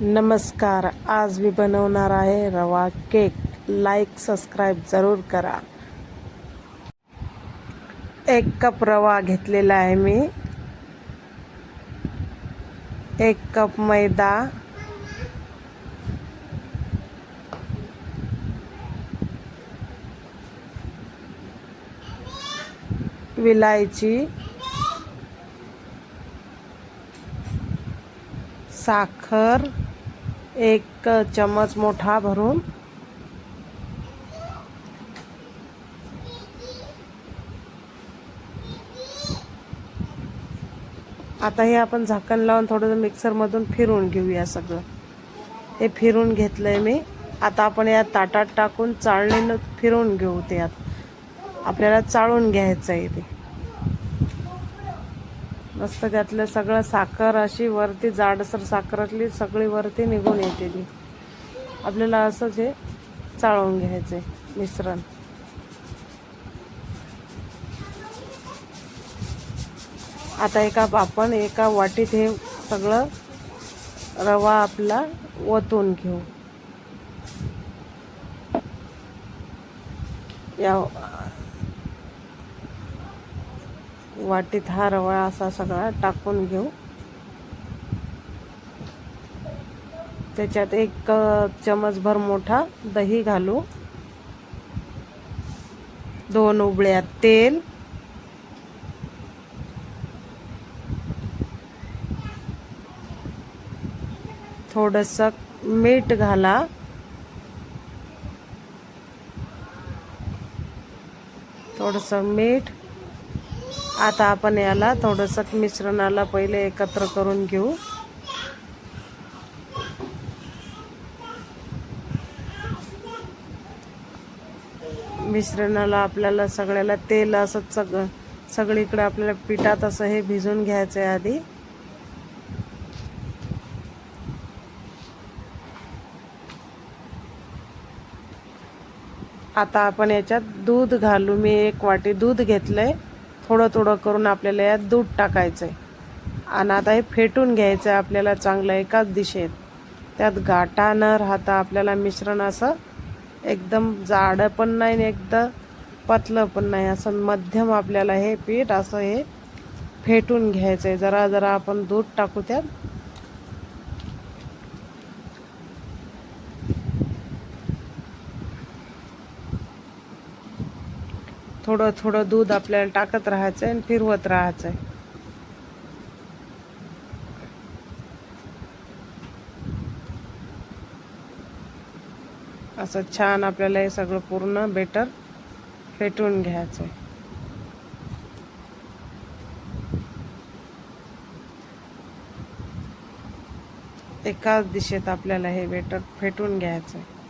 नमस्कार आज मी बनवणार आहे रवा केक. लाईक सबस्क्राईब जरूर करा. एक कप रवा घेतलेला आहे मी. एक कप मैदा. विलायची. साखर. एक चमच मोठा भरून. आता हे आपण झाकण लावून थोडंसं मिक्सरमधून फिरवून घेऊया सगळं. हे फिरून घेतलंय मी. आता आपण या ताटात टाकून चाळणीनं फिरवून घेऊ ते यात आपल्याला चाळून घ्यायचं आहे ते. मस्त त्यातलं सगळं साखर अशी वरती जाडसर साखरातली सगळी वरती निघून येते ती. आपल्याला असंच हे चाळवून घ्यायचे मिश्रण. आता एका आपण एका वाटीत हे सगळं रवा आपला ओतून घेऊ. या वाटीत हा रवा असा सगळा टाकून घेऊ. त्याच्यात एक चमचभर मोठा दही घालू. दोन उबळ्या तेल. थोडस मीठ घाला. थोडस मीठ. आता आपण याला थोडंसं मिश्रणाला पहिले एकत्र करून घेऊ. मिश्रणाला आपल्याला सगळ्याला तेल असं सग सगळीकडे आपल्याला पिठात असं हे भिजून घ्यायचं आहे आधी. आता आपण याच्यात दूध घालू. मी एक वाटी दूध घेतलंय. थोडं थोडं करून आपल्याला यात दूध टाकायचं आहे आणि आता हे फेटून घ्यायचं आहे आपल्याला चांगलं एकाच दिशेत. त्यात गाठा न राहता आपल्याला मिश्रण असं एकदम जाडं पण नाही आणि एकदम पतलं पण नाही. असं मध्यम आपल्याला हे पीठ असं हे फेटून घ्यायचं आहे जरा जरा आपण दूध टाकू त्यात. थोडं थोडं दूध आपल्याला टाकत राहायचं आणि फिरवत राहायचं असं छान आपल्याला हे सगळं पूर्ण बेटर फेटून घ्यायचं एकाच दिशेत आपल्याला हे बेटर फेटून घ्यायचं आहे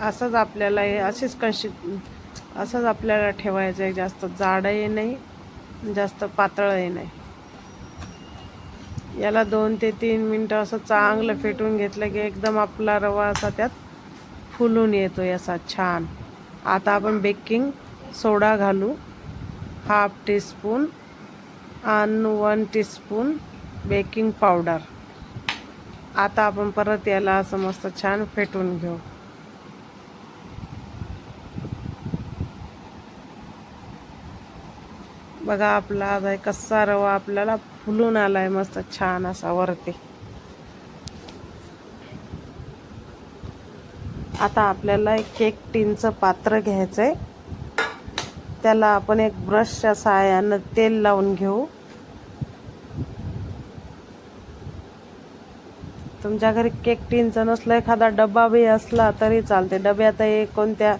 असंच आपल्याला हे असेच कशी असंच आपल्याला ठेवायचं आहे. जास्त जाडही नाही जास्त पातळही नाही. याला दोन ते तीन मिनटं असं चांगलं फेटून घेतलं की एकदम आपला रवा असा त्यात फुलून येतो असा छान. आता आपण बेकिंग सोडा घालू. हाफ टीस्पून आणि वन टीस्पून बेकिंग पावडर. आता आपण परत याला असं मस्त छान फेटून घेऊ. बघा आपला आता कसा रवा आपल्याला फुलून आला आहे मस्त छान असा वरती. आता आपल्याला एक केक टीनचं पात्र घ्यायचं आहे त्याला आपण एक ब्रशच्या सहाय्यानं तेल लावून घेऊ. तुमच्या घरी केक टीनचं नसलं एखादा डबा बी असला तरी चालते डब्यात कोणत्या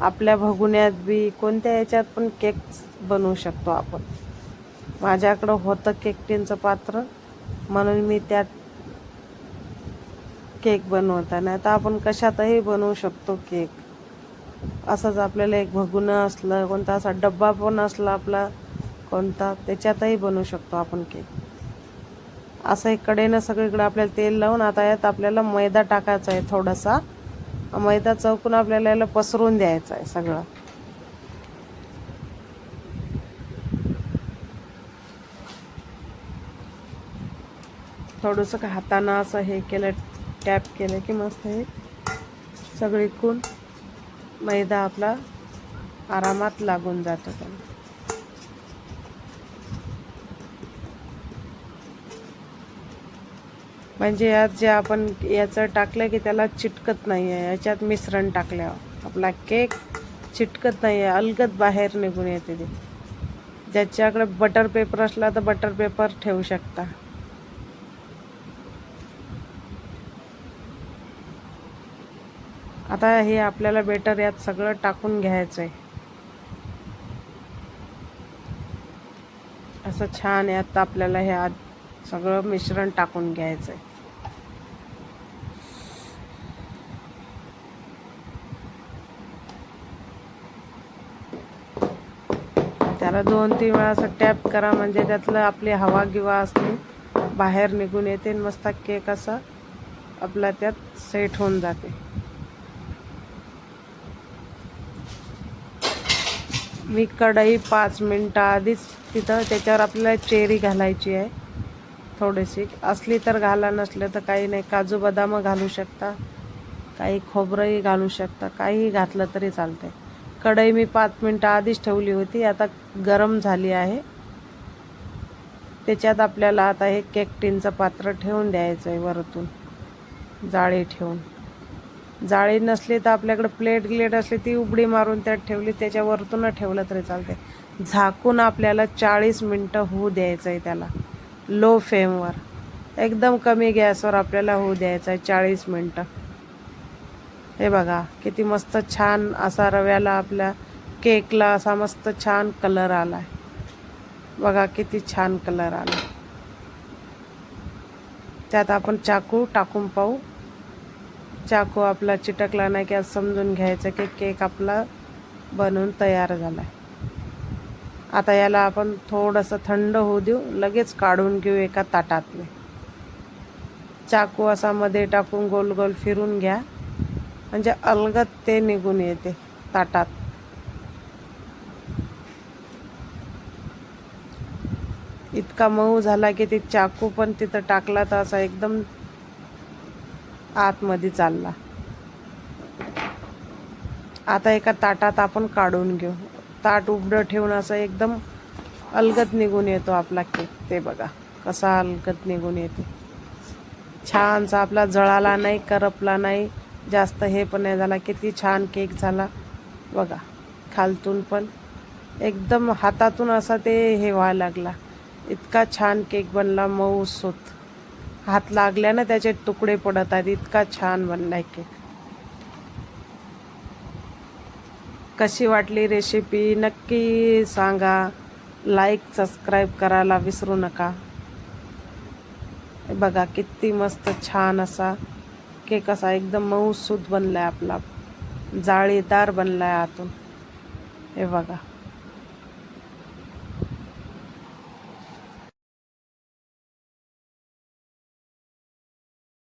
आपल्या भगुण्यात बी कोणत्या याच्यात पण केक बनवू शकतो आपण. माझ्याकडं होतं केक टीनचं पात्र म्हणून मी त्यात केक बनवता नाही तर आपण कशातही बनवू शकतो केक. असंच आपल्याला एक भगुनं असलं कोणता असा डब्बा पण असला आपला कोणता त्याच्यातही बनवू शकतो आपण केक. असं एक कडेनं सगळीकडे आपल्याला तेल लावून आता यात आपल्याला मैदा टाकायचा आहे थोडासा. मैदा चौकून आपल्याला याला पसरून द्यायचा आहे सगळं. थोडंसं हातानं असं हे केलं टॅप केलं की मस्त हे सगळीकून मैदा आपला आरामात लागून जातो त्याला. म्हणजे यात जे आपण याचं टाकलं की त्याला चिटकत नाही आहे याच्यात मिश्रण टाकल्यावर. आपला केक चिटकत नाही आहे अलगत बाहेर निघून येते ते. ज्याच्याकडे बटर पेपर असला तर बटर पेपर ठेवू शकता. आता हे आपल्याला बेटर यात सगळं टाकून घ्यायचं आहे असं छान यात आपल्याला हे आत सगळं मिश्रण टाकून घ्यायचं आहे त्याला दोन तीन वेळा असं टॅप करा म्हणजे त्यातलं आपली हवा गिवा असते बाहेर निघून येते आणि मस्त केक असा आपला त्यात सेट होऊन जाते. मी कढई पाच मिनटं आधीच तिथं त्याच्यावर आपल्याला चेरी घालायची आहे. थोडीशी. असली तर घाला नसलं तर काही नाही. काजू बदाम घालू शकता. काही खोबरंही घालू शकता. काहीही घातलं तरी चालते कढई मी पाच मिनटं आधीच ठेवली होती. आता गरम झाली आहे. त्याच्यात आपल्याला आता हे केकटिनचं पात्र ठेवून द्यायचं आहे वरतून. जाळी ठेवून. जाळी नसली तर आपल्याकडे प्लेट ग्लेट असली ती उबडी मारून त्यात ठेवली त्याच्यावरतून ठेवलं तरी चालते झाकून आपल्याला चाळीस मिनटं होऊ द्यायचं आहे त्याला लो फ्लेमवर एकदम कमी गॅसवर आपल्याला होऊ द्यायचं आहे चाळीस मिनटं. हे बघा किती मस्त छान असा रव्याला आपल्या केकला असा मस्त छान कलर आला आहे बघा किती छान कलर आला त्यात आपण चाकू टाकून पाहू. चाकू आपला चिटकला नाही की आज समजून घ्यायचं की केक आपला बनवून तयार झाला आहे आता याला आपण थोडंसं थंड होऊ देऊ लगेच काढून घेऊ एका ताटातले. चाकू असा मध्ये टाकून गोल गोल फिरून घ्या. म्हणजे अलगद ते निघून येते ताटात. इतका मऊ झाला की ते चाकू पण तिथं टाकला तर असा एकदम आतमध्ये चालला. आता एका ताटात आपण काढून घेऊ. ताट उघडं ठेवून असं एकदम अलगत निघून येतो आपला केक. ते बघा कसा अलगत निघून येते. छानसा आपला जळाला नाही करपला नाही. जास्त हे पण नाही झाला किती छान केक झाला. बघा खालतून पण एकदम हातातून असा ते हे व्हायला लागला. इतका छान केक बनला मऊ सूत हात लागल्यानं त्याचे तुकडे पडत आहेत. इतका छान बनलाय केक कशी वाटली रेसिपी नक्की सांगा. लाईक सबस्क्राईब करायला विसरू नका. हे बघा किती मस्त छान असा केक असा एकदम मऊसूत बनलाय आपला. जाळीदार बनलाय आतून. हे बघा.